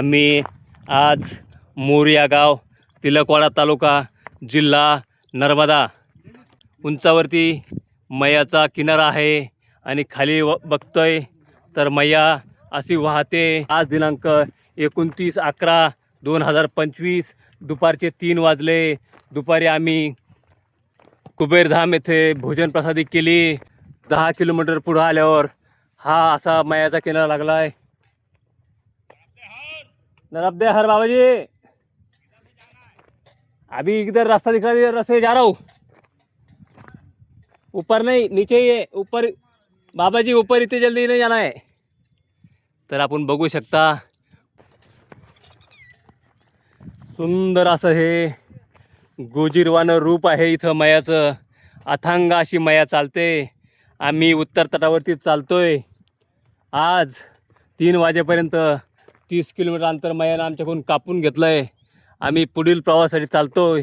आम्ही आज मोरिया गाव तिलकवाडा तालुका जिल्हा नर्मदा. उंचावरती मैयाचा किनारा आहे आणि खाली व बघतोय तर मैया अशी वाहते. आज दिनांक एकोणतीस अकरा दोन हजार पंचवीस दुपारचे तीन वाजले. दुपारी आम्ही कुबेरधाम येथे भोजन प्रसादी केली. दहा किलोमीटर पुढं आल्यावर हा असा मैयाचा किनारा लागला आहे नरब दे हर बाबा जी अभी इधर रास्ता दिख रहा है रास्ते जा रहा हूँ। ऊपर नहीं नीचे ही है ऊपर बाबा जी ऊपर इथे जल्दी नहीं जाना है। तर आपण बघू शकता सुंदर असं हे गोजीरवानं रूप आहे इथं मयाचं अथांग अशी मया चालते आम्ही उत्तर तटावरती चालतोय. आज तीन वाजेपर्यंत तीस किलोमीटर अंतर मयानं आमच्याकडून कापून घेतलं आहे आम्ही पुढील प्रवासासाठी चालतो आहे